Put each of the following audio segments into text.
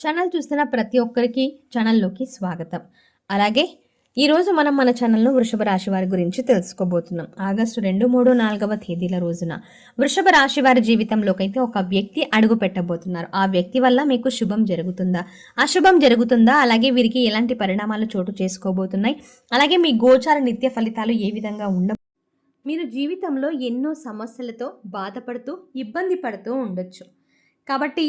Channel చూస్తున్న ప్రతి ఒక్కరికి ఛానల్లోకి స్వాగతం. అలాగే ఈరోజు మనం మన ఛానల్లో వృషభ రాశి వారి గురించి తెలుసుకోబోతున్నాం. ఆగస్టు రెండు మూడు నాలుగవ తేదీల రోజున వృషభ రాశి వారి జీవితంలోకైతే ఒక వ్యక్తి అడుగు పెట్టబోతున్నారు. ఆ వ్యక్తి వల్ల మీకు శుభం జరుగుతుందా? అశుభం జరుగుతుందా? అలాగే వీరికి ఎలాంటి పరిణామాలు చోటు చేసుకోబోతున్నాయి? అలాగే మీ గోచార నిత్య ఫలితాలు ఏ విధంగా ఉండ మీరు జీవితంలో ఎన్నో సమస్యలతో బాధపడుతూ ఇబ్బంది పడుతూ ఉండొచ్చు. కాబట్టి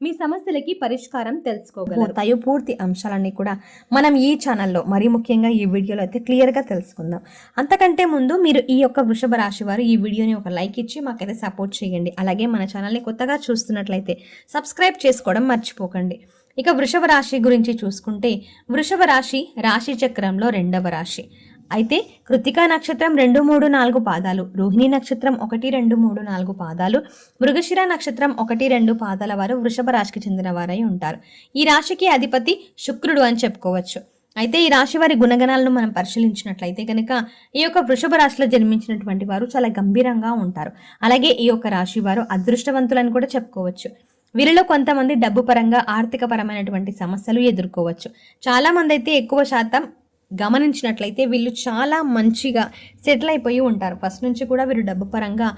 మీ సమస్యలకి పరిష్కారం తెలుసుకోగలుగుతాయో పూర్తి అంశాలన్నీ కూడా మనం ఈ ఛానల్లో మరీ ముఖ్యంగా ఈ వీడియోలో అయితే క్లియర్గా తెలుసుకుందాం. అంతకంటే ముందు మీరు ఈ యొక్క వృషభ రాశి వారు ఈ వీడియోని ఒక లైక్ ఇచ్చి మాకైతే సపోర్ట్ చేయండి. అలాగే మన ఛానల్ని కొత్తగా చూస్తున్నట్లయితే సబ్స్క్రైబ్ చేసుకోవడం మర్చిపోకండి. ఇక వృషభ రాశి గురించి చూసుకుంటే వృషభ రాశి రాశి చక్రంలో రెండవ రాశి. అయితే కృతికా నక్షత్రం రెండు మూడు నాలుగు పాదాలు రోహిణి నక్షత్రం ఒకటి రెండు మూడు నాలుగు పాదాలు మృగశిర నక్షత్రం ఒకటి రెండు పాదాల వారు వృషభ రాశికి చెందిన వారై ఉంటారు. ఈ రాశికి అధిపతి శుక్రుడు అని చెప్పుకోవచ్చు. అయితే ఈ రాశి వారి గుణగణాలను మనం పరిశీలించినట్లయితే కనుక ఈ యొక్క వృషభ రాశిలో జన్మించినటువంటి వారు చాలా గంభీరంగా ఉంటారు. అలాగే ఈ యొక్క రాశి వారు అదృష్టవంతులని కూడా చెప్పుకోవచ్చు. వీరిలో కొంతమంది డబ్బు పరంగా ఆర్థిక పరమైనటువంటి సమస్యలు ఎదుర్కోవచ్చు. చాలామంది అయితే ఎక్కువ శాతం గమనించినట్లయితే వీళ్ళు చాలా మంచిగా సెటిల్ అయిపోయి ఉంటారు. ఫస్ట్ నుంచి కూడా వీరు డబ్బు పరంగా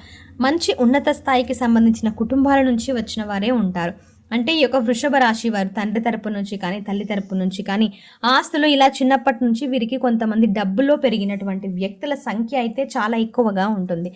మంచి ఉన్నత స్థాయికి సంబంధించిన కుటుంబాల నుంచి వచ్చిన వారే ఉంటారు. అంటే ఈ యొక్క వృషభ రాశి వారు తండ్రి తరపు నుంచి కానీ తల్లి తరపు నుంచి కానీ ఆస్తులు ఇలా చిన్నప్పటి నుంచి వీరికి కొంతమంది డబ్బులో పెరిగినటువంటి వ్యక్తుల సంఖ్య అయితే చాలా ఎక్కువగా ఉంటుంది.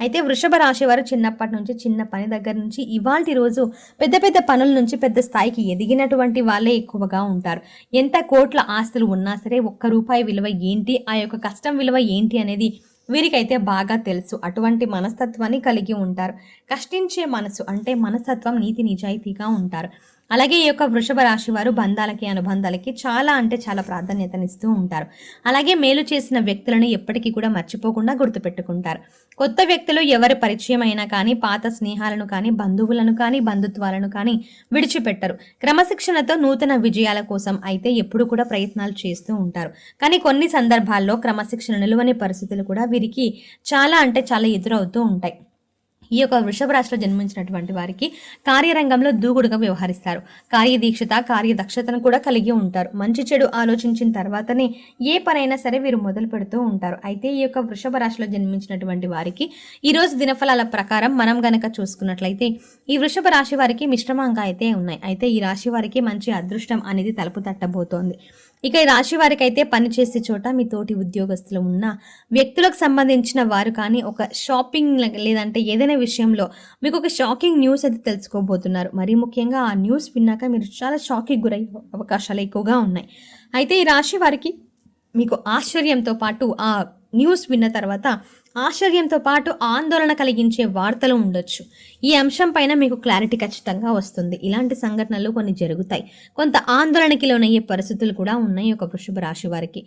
అయితే వృషభ రాశి వారు చిన్నప్పటి నుంచి చిన్న పని దగ్గర నుంచి ఇవాల్టి రోజు పెద్ద పెద్ద పనుల నుంచి పెద్ద స్థాయికి ఎదిగినటువంటి వాళ్ళే ఎక్కువగా ఉంటారు. ఎంత కోట్ల ఆస్తులు ఉన్నా సరే ఒక్క రూపాయి విలువ ఏంటి ఆ యొక్క కష్టం విలువ ఏంటి అనేది వీరికైతే బాగా తెలుసు. అటువంటి మనస్తత్వాన్ని కలిగి ఉంటారు. కష్టించే మనసు అంటే మనస్తత్వం నీతి నిజాయితీగా ఉంటారు. అలాగే ఈ యొక్క వృషభ రాశి వారు బంధాలకి అనుబంధాలకి చాలా అంటే చాలా ప్రాధాన్యతనిస్తూ ఉంటారు. అలాగే మేలు చేసిన వ్యక్తులను ఎప్పటికీ కూడా మర్చిపోకుండా గుర్తుపెట్టుకుంటారు. కొత్త వ్యక్తులు ఎవరి పరిచయం అయినా కానీ పాత స్నేహాలను కానీ బంధువులను కానీ బంధుత్వాలను కానీ విడిచిపెట్టరు. క్రమశిక్షణతో నూతన విజయాల కోసం అయితే ఎప్పుడు కూడా ప్రయత్నాలు చేస్తూ ఉంటారు. కానీ కొన్ని సందర్భాల్లో క్రమశిక్షణ నిలువని పరిస్థితులు కూడా వీరికి చాలా అంటే చాలా ఎదురవుతూ ఉంటాయి. ఈ యొక్క వృషభ రాశిలో జన్మించినటువంటి వారికి కార్యరంగంలో దూకుడుగా వ్యవహరిస్తారు. కార్యదీక్షత కార్యదక్షతను కూడా కలిగి ఉంటారు. మంచి చెడు ఆలోచించిన తర్వాతనే ఏ పనైనా సరే వీరు మొదలు పెడుతూ ఉంటారు. అయితే ఈ యొక్క వృషభ రాశిలో జన్మించినటువంటి వారికి ఈ రోజు దినఫలాల ప్రకారం మనం గనక చూసుకున్నట్లయితే ఈ వృషభ రాశి వారికి మిశ్రమంగా అయితే ఉన్నాయి. అయితే ఈ రాశి వారికి మంచి అదృష్టం అనేది తలుపు తట్టబోతోంది. ఇక ఈ రాశి వారికి అయితే పనిచేసే చోట మీ తోటి ఉద్యోగస్తులు ఉన్న వ్యక్తులకు సంబంధించిన వారు కానీ ఒక షాపింగ్ లేదంటే ఏదైనా విషయంలో మీకు ఒక షాకింగ్ న్యూస్ అయితే తెలుసుకోబోతున్నారు. మరీ ముఖ్యంగా ఆ న్యూస్ విన్నాక మీరు చాలా షాకింగ్ గురయ్యే అవకాశాలు ఎక్కువగా ఉన్నాయి. అయితే ఈ రాశి వారికి మీకు ఆశ్చర్యంతో పాటు ఆ న్యూస్ విన్న తర్వాత ఆశ్చర్యంతో పాటు ఆందోళన కలిగించే వార్తలు ఉండొచ్చు. ఈ అంశం పైన మీకు క్లారిటీ ఖచ్చితంగా వస్తుంది. ఇలాంటి సంఘటనలు కొన్ని జరుగుతాయి. కొంత ఆందోళనకి లోనయ్యే పరిస్థితులు కూడా ఉన్నాయి ఒక వృషభ రాశి వారికి.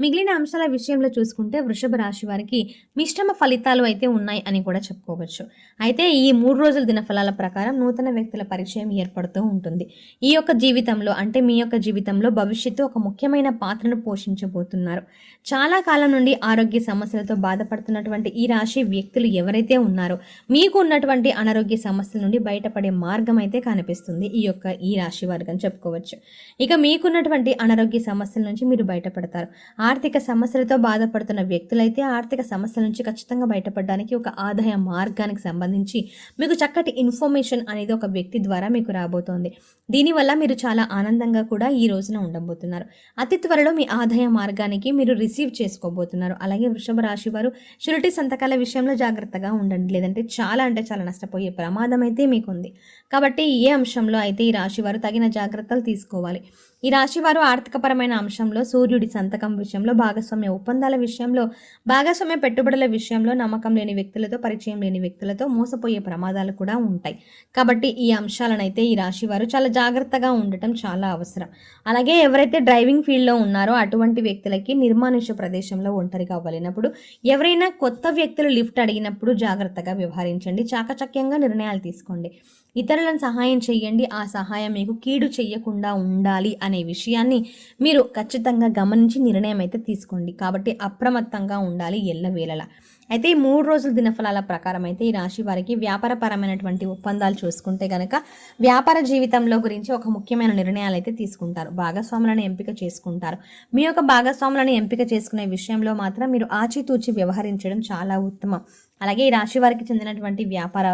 మిగిలిన అంశాల విషయంలో చూసుకుంటే వృషభ రాశి వారికి మిశ్రమ ఫలితాలు అయితే ఉన్నాయి అని కూడా చెప్పుకోవచ్చు. అయితే ఈ మూడు రోజుల దినఫలాల ప్రకారం నూతన వ్యక్తుల పరిచయం ఏర్పడుతూ ఉంటుంది. ఈ యొక్క జీవితంలో అంటే మీ యొక్క జీవితంలో భవిష్యత్తు ఒక ముఖ్యమైన పాత్రను పోషించబోతున్నారు. చాలా కాలం నుండి ఆరోగ్య సమస్యలతో బాధపడుతున్నటువంటి ఈ రాశి వ్యక్తులు ఎవరైతే ఉన్నారో మీకు ఉన్నటువంటి అనారోగ్య సమస్యల నుండి బయటపడే మార్గం అయితే కనిపిస్తుంది ఈ యొక్క ఈ రాశి వారికి అని చెప్పుకోవచ్చు. ఇక మీకున్నటువంటి అనారోగ్య సమస్యల నుంచి మీరు బయటపడతారు. ఆర్థిక సమస్యలతో బాధపడుతున్న వ్యక్తులైతే ఆర్థిక సమస్యల నుంచి ఖచ్చితంగా బయటపడడానికి ఒక ఆదాయ మార్గానికి సంబంధించి మీకు చక్కటి ఇన్ఫర్మేషన్ అనేది ఒక వ్యక్తి ద్వారా మీకు రాబోతోంది. దీనివల్ల మీరు చాలా ఆనందంగా కూడా ఈ రోజున ఉండబోతున్నారు. అతి త్వరలో మీ ఆదాయ మార్గానికి మీరు రిసీవ్ చేసుకోబోతున్నారు. అలాగే వృషభ రాశి వారు షురిటీ సంతకాల విషయంలో జాగ్రత్తగా ఉండండి. లేదంటే చాలా అంటే చాలా నష్టపోయే ప్రమాదం అయితే మీకుంది. కాబట్టి ఏ అంశంలో అయితే ఈ రాశి వారు తగిన జాగ్రత్తలు తీసుకోవాలి? ఈ రాశి వారు ఆర్థికపరమైన అంశంలో సూర్యుడి సంతకం విషయంలో భాగస్వామ్య ఒప్పందాల విషయంలో భాగస్వామ్య పెట్టుబడుల విషయంలో నమ్మకం లేని వ్యక్తులతో పరిచయం లేని వ్యక్తులతో మోసపోయే ప్రమాదాలు కూడా ఉంటాయి. కాబట్టి ఈ అంశాలనైతే ఈ రాశి వారు చాలా జాగ్రత్తగా ఉండటం చాలా అవసరం. అలాగే ఎవరైతే డ్రైవింగ్ ఫీల్డ్లో ఉన్నారో అటువంటి వ్యక్తులకి నిర్మానుష్య ప్రదేశంలో ఒంటరిగా అవ్వలేనప్పుడు ఎవరైనా కొత్త వ్యక్తులు లిఫ్ట్ అడిగినప్పుడు జాగ్రత్తగా వ్యవహరించండి. చాకచక్యంగా నిర్ణయాలు తీసుకోండి. ఇతరులను సహాయం చేయండి ఆ సహాయం మీకు కీడు చేయకుండా ఉండాలి అనే విషయాన్ని మీరు ఖచ్చితంగా గమనించి నిర్ణయం అయితే తీసుకోండి. కాబట్టి అప్రమత్తంగా ఉండాలి ఎల్లవేళలా. అయితే ఈ మూడు రోజుల దినఫలాల ప్రకారం అయితే ఈ రాశి వారికి వ్యాపారపరమైనటువంటి ఒప్పందాలు చూసుకుంటే కనుక వ్యాపార జీవితంలో గురించి ఒక ముఖ్యమైన నిర్ణయాలు అయితే తీసుకుంటారు. భాగస్వాములను ఎంపిక చేసుకుంటారు. మీ యొక్క భాగస్వాములను ఎంపిక చేసుకునే విషయంలో మాత్రం మీరు ఆచితూచి వ్యవహరించడం చాలా ఉత్తమం. అలాగే ఈ రాశి వారికి చెందినటువంటి వ్యాపార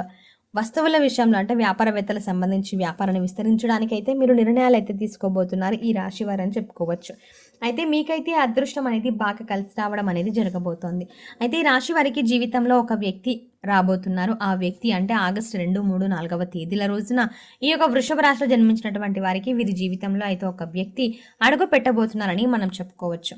వస్తువుల విషయంలో అంటే వ్యాపారవేత్తలకు సంబంధించి వ్యాపారాన్ని విస్తరించడానికి అయితే మీరు నిర్ణయాలు అయితే తీసుకోబోతున్నారు ఈ రాశి వారని చెప్పుకోవచ్చు. అయితే మీకైతే అదృష్టం అనేది బాగా కలిసి రావడం అనేది జరగబోతోంది. అయితే ఈ రాశి వారికి జీవితంలో ఒక వ్యక్తి రాబోతున్నారు. ఆ వ్యక్తి అంటే ఆగస్టు రెండు మూడు నాలుగవ తేదీల రోజున ఈ యొక్క వృషభ రాశిలో జన్మించినటువంటి వారికి వీరి జీవితంలో అయితే ఒక వ్యక్తి అడుగు పెట్టబోతున్నారని మనం చెప్పుకోవచ్చు.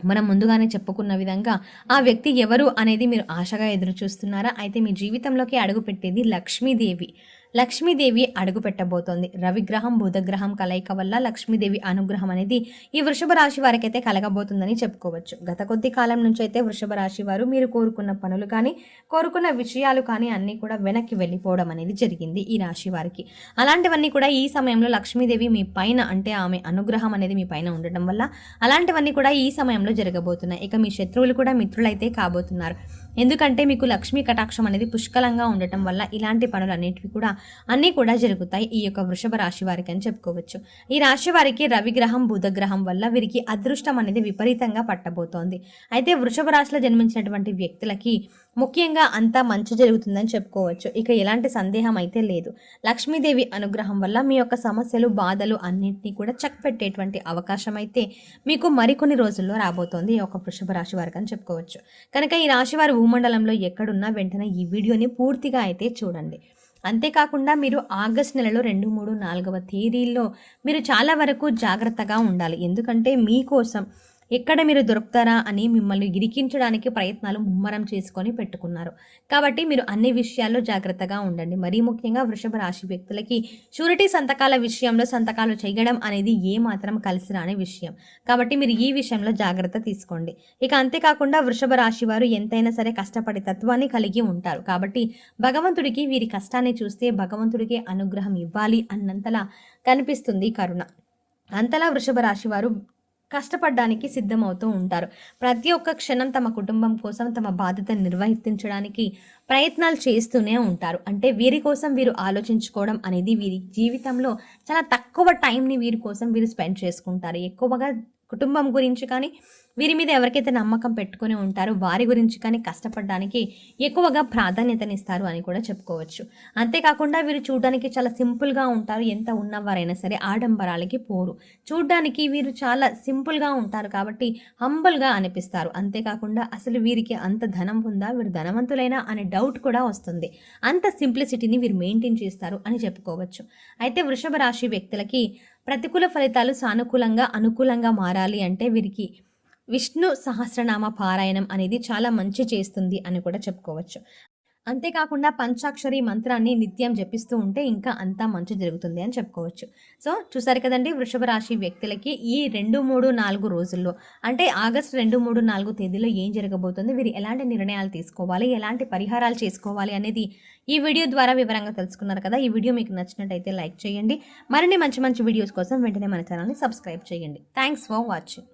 మనం ముందుగానే చెప్పుకున్న విధంగా ఆ వ్యక్తి ఎవరు అనేది మీరు ఆశగా ఎదురు చూస్తున్నారా అయితే మీ జీవితంలోకి అడుగుపెట్టేది లక్ష్మీదేవి. లక్ష్మీదేవి అడుగు పెట్టబోతోంది. రవిగ్రహం బుధగ్రహం కలయిక వల్ల లక్ష్మీదేవి అనుగ్రహం అనేది ఈ వృషభ రాశి వారికైతే కలగబోతుందని చెప్పుకోవచ్చు. గత కొద్ది కాలం నుంచి అయితే వృషభ రాశి వారు మీరు కోరుకున్న పనులు కానీ కోరుకున్న విషయాలు కానీ అన్నీ కూడా వెనక్కి వెళ్ళిపోవడం అనేది జరిగింది ఈ రాశి వారికి. అలాంటివన్నీ కూడా ఈ సమయంలో లక్ష్మీదేవి మీ పైన అంటే ఆమె అనుగ్రహం అనేది మీ పైన ఉండటం వల్ల అలాంటివన్నీ కూడా ఈ సమయంలో జరగబోతున్నాయి. ఇక మీ శత్రువులు కూడా మిత్రులైతే కాబోతున్నారు. ఎందుకంటే మీకు లక్ష్మీ కటాక్షం అనేది పుష్కలంగా ఉండటం వల్ల ఇలాంటి పనులు పనులన్నిటివి కూడా అన్నీ కూడా జరుగుతాయి ఈ యొక్క వృషభ రాశి వారికి అని చెప్పుకోవచ్చు. ఈ రాశి వారికి రవిగ్రహం బుధగ్రహం వల్ల వీరికి అదృష్టం అనేది విపరీతంగా పట్టబోతోంది. అయితే వృషభ రాశిలో జన్మించినటువంటి వ్యక్తులకి ముఖ్యంగా అంతా మంచి జరుగుతుందని చెప్పుకోవచ్చు. ఇక ఎలాంటి సందేహం అయితే లేదు. లక్ష్మీదేవి అనుగ్రహం వల్ల మీ యొక్క సమస్యలు బాధలు అన్నింటినీ కూడా చెక్ పెట్టేటువంటి అవకాశం అయితే మీకు మరికొన్ని రోజుల్లో రాబోతోంది ఈ యొక్క వృషభ రాశి వారికి అని చెప్పుకోవచ్చు. కనుక ఈ రాశివారి భూమండలంలో ఎక్కడున్నా వెంటనే ఈ వీడియోని పూర్తిగా అయితే చూడండి. అంతేకాకుండా మీరు ఆగస్ట్ నెలలో రెండు మూడు నాలుగవ తేదీల్లో మీరు చాలా వరకు జాగ్రత్తగా ఉండాలి. ఎందుకంటే మీకోసం ఎక్కడ మీరు దొరుకుతారా అని మిమ్మల్ని ఇరికించడానికి ప్రయత్నాలు ముమ్మరం చేసుకొని పెట్టుకున్నారు. కాబట్టి మీరు అన్ని విషయాల్లో జాగ్రత్తగా ఉండండి. మరీ ముఖ్యంగా వృషభ రాశి వ్యక్తులకి షూరిటీ సంతకాల విషయంలో సంతకాలు చేయడం అనేది ఏ మాత్రం కలిసి రాని విషయం. కాబట్టి మీరు ఈ విషయంలో జాగ్రత్త తీసుకోండి. ఇక అంతేకాకుండా వృషభ రాశి వారు ఎంతైనా సరే కష్టపడే తత్వాన్ని కలిగి ఉంటారు. కాబట్టి భగవంతుడికి వీరి కష్టాన్ని చూస్తే భగవంతుడికి అనుగ్రహం ఇవ్వాలి అన్నంతలా కనిపిస్తుంది కరుణ. అంతలా వృషభ రాశి వారు కష్టపడడానికి సిద్ధమవుతూ ఉంటారు. ప్రతి ఒక్క క్షణం తమ కుటుంబం కోసం తమ బాధ్యతను నిర్వహించడానికి ప్రయత్నాలు చేస్తూనే ఉంటారు. అంటే వీరి కోసం వీరు ఆలోచించుకోవడం అనేది వీరి జీవితంలో చాలా తక్కువ టైంని వీరి కోసం వీరు స్పెండ్ చేసుకుంటారు. ఎక్కువగా కుటుంబం గురించి కానీ వీరి మీద ఎవరికైతే నమ్మకం పెట్టుకుని ఉంటారో వారి గురించి కానీ కష్టపడడానికి ఎక్కువగా ప్రాధాన్యతనిస్తారు అని కూడా చెప్పుకోవచ్చు. అంతేకాకుండా వీరు చూడడానికి చాలా సింపుల్గా ఉంటారు. ఎంత ఉన్నవారైనా సరే ఆడంబరాలకి పోరు. చూడడానికి వీరు చాలా సింపుల్గా ఉంటారు కాబట్టి హంబుల్గా అనిపిస్తారు. అంతేకాకుండా అసలు వీరికి అంత ధనం ఉందా? వీరు ధనవంతులైనా అనే డౌట్ కూడా వస్తుంది. అంత సింప్లిసిటీని వీరు మెయింటైన్ చేస్తారు అని చెప్పుకోవచ్చు. అయితే వృషభ రాశి వ్యక్తులకి ప్రతికూల ఫలితాలు సానుకూలంగా అనుకూలంగా మారాలి అంటే వీరికి విష్ణు సహస్రనామ పారాయణం అనేది చాలా మంచి చేస్తుంది అని కూడా చెప్పుకోవచ్చు. అంతేకాకుండా పంచాక్షరి మంత్రాన్ని నిత్యం జపిస్తూ ఉంటే ఇంకా అంతా మంచి జరుగుతుంది అని చెప్పుకోవచ్చు. సో చూసారు కదండి వృషభ రాశి వ్యక్తులకి ఈ రెండు మూడు నాలుగు రోజుల్లో అంటే ఆగస్టు రెండు మూడు నాలుగు తేదీలో ఏం జరగబోతుంది? వీరు ఎలాంటి నిర్ణయాలు తీసుకోవాలి? ఎలాంటి పరిహారాలు చేసుకోవాలి అనేది ఈ వీడియో ద్వారా వివరంగా తెలుసుకున్నారు కదా. ఈ వీడియో మీకు నచ్చినట్టయితే లైక్ చేయండి. మరిన్ని మంచి మంచి వీడియోస్ కోసం వెంటనే మన ఛానల్ని సబ్స్క్రైబ్ చేయండి. Thanks for watching.